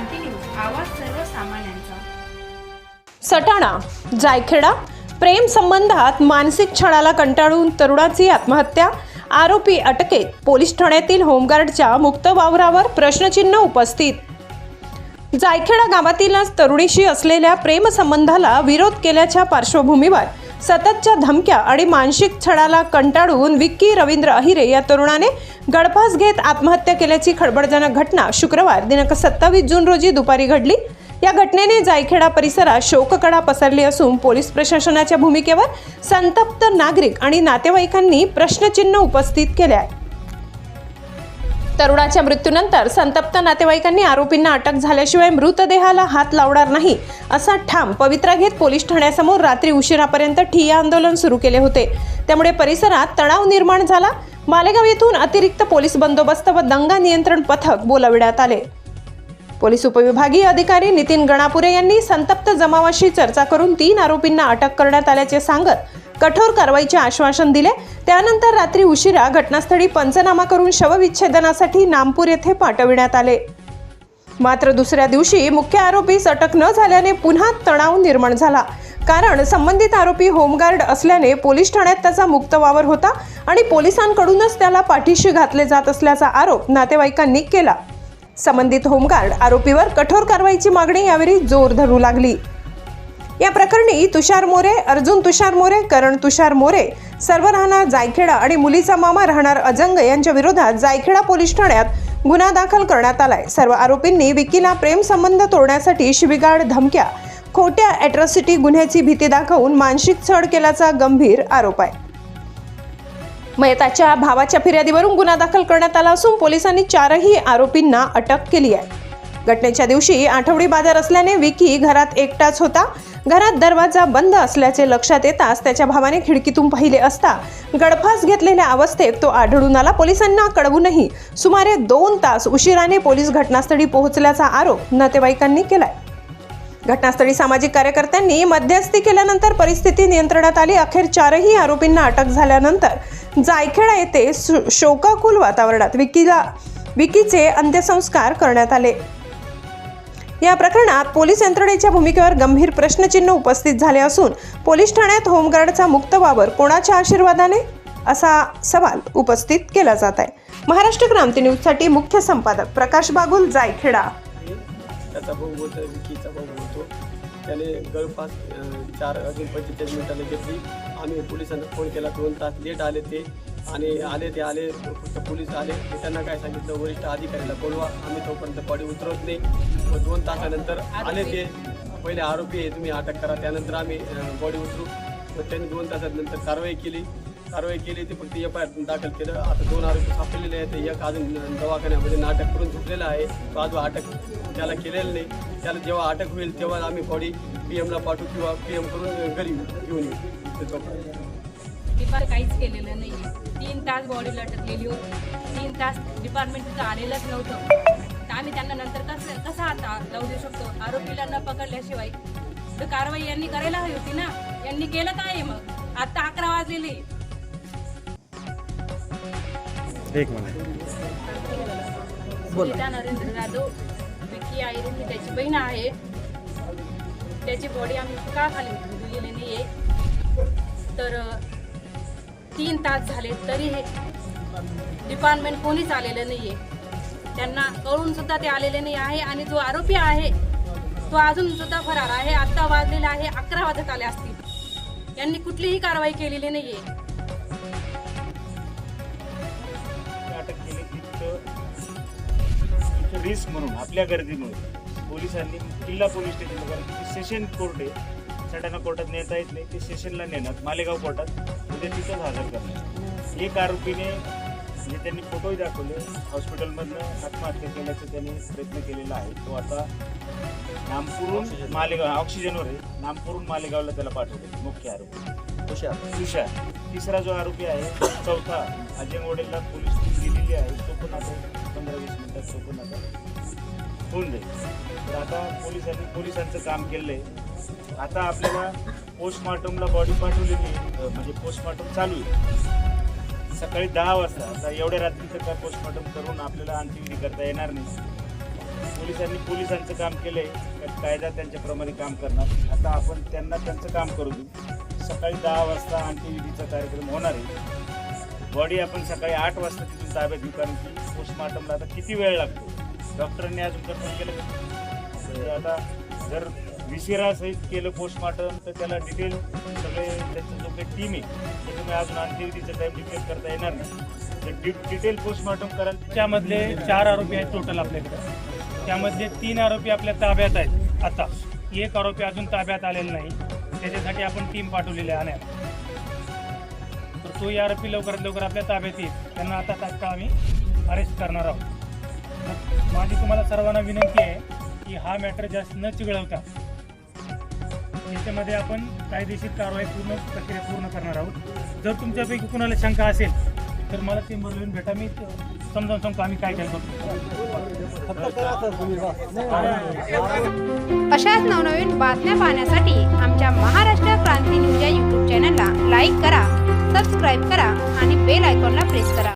क्रांती news आवाज सर्वसामान्यांचा. सटाणा जायखेडा प्रेम संबंधात मानसिक छळाला कंटाळून तरुणाची आत्महत्या आरोपी अटकेत. पोलीस ठाण्यातील होमगार्डच्या मुक्त वावरावर प्रश्नचिन्ह उपस्थित. जायखेडा गावातीलच तरुणीशी असलेल्या प्रेमसंबंधाला विरोध केल्याच्या पार्श्वभूमीवर सततच्या धमक्या आणि मानसिक छळाला कंटाळून विक्की रवींद्र अहिरे या तरुणाने गळफास घेत आत्महत्या केल्याची खळबळजनक घटना शुक्रवार दिनांक सत्तावीस जून रोजी दुपारी घडली. या घटनेने जायखेडा परिसरात शोककडा पसरली असून पोलीस प्रशासनाच्या भूमिकेवर संतप्त नागरिक आणि नातेवाईकांनी प्रश्नचिन्ह उपस्थित केले आहे. तरुणाच्या मृत्यूनंतर संतप्त नातेवाईकांनी आरोपींना अटक झाल्याशिवाय मृतदेहाला हात लावणार नाही असा ठाम पवित्रा घेत पोलीस ठाण्यासमोर रात्री उशिरापर्यंत ठिय्या आंदोलन सुरू केले होते. त्यामुळे परिसरात तणाव निर्माण झाला. मालेगाव येथून अतिरिक्त पोलीस बंदोबस्त व दंगा नियंत्रण पथक बोलाविण्यात आले. पोलीस उपविभागीय अधिकारी नितीन गणापुरे यांनी संतप्त जमावाशी चर्चा करून तीन आरोपींना अटक करण्यात आल्याचे सांगत कठोर कारवाईचे आश्वासन दिले. त्यानंतर रात्री उशिरा घटनास्थळी पंचनामा करून शवविच्छेदनासाठी नामपूर येथे पाठविण्यात आले. मात्र दुसऱ्या दिवशी मुख्य आरोपीस अटक न झाल्याने पुन्हा तणाव निर्माण झाला. कारण संबंधित आरोपी होमगार्ड असल्याने पोलीस ठाण्यात त्याचा मुक्त वावर होता आणि पोलिसांकडूनच त्याला पाठीशी घातले जात असल्याचा आरोप नातेवाईकांनी केला. संबंधित होमगार्ड आरोपीवर कठोर कारवाईची मागणी यावेळी जोर धरू लागली. या प्रकरणी तुषार मोरे अर्जुन तुषार मोरे करण तुषार मोरे सर्व राहणार जायखेडा आणि मुलीचा मामा राहणार अजंग यांच्या विरोधात जायखेडा पोलीस ठाण्यात गुन्हा दाखल करण्यात आलाय. सर्व आरोपींनी विकीला प्रेम संबंध तोडण्यासाठी शिबिगाड धमक्या खोट्या अॅट्रॉसिटी गुन्ह्याची भीती दाखवून मानसिक छळ केल्याचा गंभीर आरोप आहे. मयताच्या भावाच्या फिर्यादीवरून गुन्हा दाखल करण्यात आला असून पोलिसांनी चारही आरोपींना अटक केली आहे. घटनेच्या दिवशी आठवडी बाजार असल्याने विकी घरात एकटाच होता. घरात दरवाजा बंद असल्याचे लक्षात येताच त्याच्या भावाने खिडकीतून पाहिले असता गडफास घेतलेल्या अवस्थेत तो आढळून आला. पोलिसांना कळवूनही सुमारे दोन तास उशिराने पोलीस घटनास्थळी पोहोचल्याचा आरोप नातेवाईकांनी केलाय. घटनास्थळी सामाजिक कार्यकर्त्यांनी मध्यस्थी केल्यानंतर परिस्थिती नियंत्रणात आली. अखेर चारही आरोपींना अटक झाल्यानंतर जायखेडा येथे शोकाकुल वातावरणात विकीला विकीचे अंत्यसंस्कार करण्यात आले. या प्रकरणात पोलीस यंत्रणेच्या भूमिकेवर गंभीर प्रश्नचिन्ह उपस्थित झाले असून पोलीस ठाण्यात होमगार्डचा मुक्त वावर कोणाच्या आशीर्वादाने? असा सवाल उपस्थित केला जात आहे. महाराष्ट्र क्रांती न्यूजसाठी मुख्य संपादक प्रकाश बागुल जायखेडा. विकाचा भाऊ बोलतो विकीचा भाऊ होतो त्याने गळफास चार अजून पंचेचाळीस मिनिटाला घेतली. आम्ही पोलिसांना फोन केला दोन तास लेट आले ते. आणि आले ते आले फक्त पोलीस आले. त्यांना काय सांगितलं? वरिष्ठ अधिकाऱ्याला बोलवा. आम्ही तोपर्यंत बॉडी उतरवत नाही. दोन तासानंतर आले ते. पहिले आरोपी आहे तुम्ही अटक करा. त्यानंतर आम्ही बॉडी उतरू. मग त्यांनी दोन तासानंतर कारवाई केली. कारवाई केली ती फक्त एफ आय आर दाखल केलं. आता दोन आरोपी सापडलेले आहेत. एक अजून दवाखान्यामध्ये नाटक करून झुकलेला आहे. तो अजून अटक त्याला केलेलं नाही. त्याला जेव्हा अटक होईल तेव्हा आम्ही बॉडी पी एमला पाठवू किंवा पी एम करून घरी घेऊन येऊ. ते काहीच केलेलं नाही तीन तास बॉडी लटकलेली होती. तीन तास डिपार्टमेंट तिथं आलेलंच नव्हतं. तर आम्ही त्यांना नंतर कसं कसा आता लावू देऊ शकतो? आरोपीला न पकडल्याशिवाय तर कारवाई यांनी करायला हवी होती ना? यांनी केलं काय मग? आता अकरा वाजलेले. एक मिनिट. सुनीता नरेंद्र जाधव विकी आयरू ही त्याची बहीण आहे. त्याची बॉडी आम्ही का खाली दिलेली नाही आहे तर तीन तास झाले तरी हे डिपार्टमेंट कोणीच आलेलं नाही आहे त्यांना कळून सुद्धा ते आलेले नाही आहे आणि जो आरोपी आहे तो अजून सुद्धा फरार आहे. आत्ता वाजलेला आहे अकरा वाजत आले असतील. यांनी कुठलीही कारवाई केलेली नाही आहे रिस्क म्हणून आपल्या गर्दीमुळे. पोलिसांनी किल्ला पोलीस स्टेशनला सेशन कोर्ट आहे सटाणा कोर्टात नेता येत नाही ते सेशनला नेणार मालेगाव कोर्टात उद्या तिथंच हजर करणार. एक आरोपीने म्हणजे त्यांनी फोटोही दाखवले. हॉस्पिटलमधनं आत्महत्या केल्याचा त्यांनी प्रयत्न केलेला आहे. तो आता नामपूरहून मालेगाव ऑक्सिजनवर आहे. नामपूरहून मालेगावला त्याला पाठवले. मुख्य आरोपी. तुषार. तिसरा जो आरोपी आहे चौथा अजय मोडेलला पोलीस दिलेली आहे. तो पण आता पंधरा वीस मिनिटात तो पण आता होऊन जाईल. तर आता पोलिसांनी पोलिसांचं काम केलं आहे आता आपल्याला पोस्टमॉर्टमला बॉडी पाठवलेली म्हणजे पोस्टमॉर्टम चालू आहे. सकाळी दहा वाजता. आता एवढ्या रात्रीचं काय पोस्टमॉर्टम करून आपल्याला अंत्यविधी करता येणार नाही. पोलिसांनी पोलिसांचं काम केलंय. तर कायदा त्यांच्याप्रमाणे काम करणार. आता आपण त्यांना त्यांचं काम करू देऊ. सकाळी दहा वाजता अंत्यविधीचा कार्यक्रम होणार आहे. बॉडी आपण सकाळी आठ वाजता तिथून ताब्यात घेऊ. कारण की पोस्टमॉर्टमला आता किती वेळ लागतो? डॉक्टरांनी अजून कन्फर्म केलं तर आता जर विशिरा सहित केलं पोस्टमार्टम तर त्याला डिटेल सगळे त्याची जो काही टीम आहे तुम्ही अजून अंत्यविधीचा टाईम डिटेल करता येणार नाही. तर डि डिटेल पोस्टमार्टम करायला त्यामधले चार आरोपी आहेत टोटल आपल्याकडे. त्यामधले तीन आरोपी आपल्या ताब्यात आहेत. आता एक आरोपी अजून ताब्यात आलेला नाही. त्याच्यासाठी आपण टीम पाठवलेली आहे. आणायला तर तोही आरोपी लवकरात लवकर आपल्या ताब्यात येईल. त्यांना आता तात्काळ आम्ही अरेस्ट करणार आहोत. माझी तुम्हाला सर्वांना विनंती आहे की हा मॅटर जास्त न चिघळवता याच्यामध्ये आपण कायदेशीर कारवाई पूर्ण प्रक्रिया पूर्ण करणार आहोत. जर तुमच्यापैकी कुणाला शंका असेल तर मला ते येऊन भेटा. मी समजावून सांगतो आम्ही काय केलं अशाच नवनवीन बातम्या पाहण्यासाठी आमच्या महाराष्ट्र क्रांती न्यूज या यूट्यूब चॅनलला लाईक करा सबस्क्राईब करा आणि बेल आयकॉनला प्रेस करा.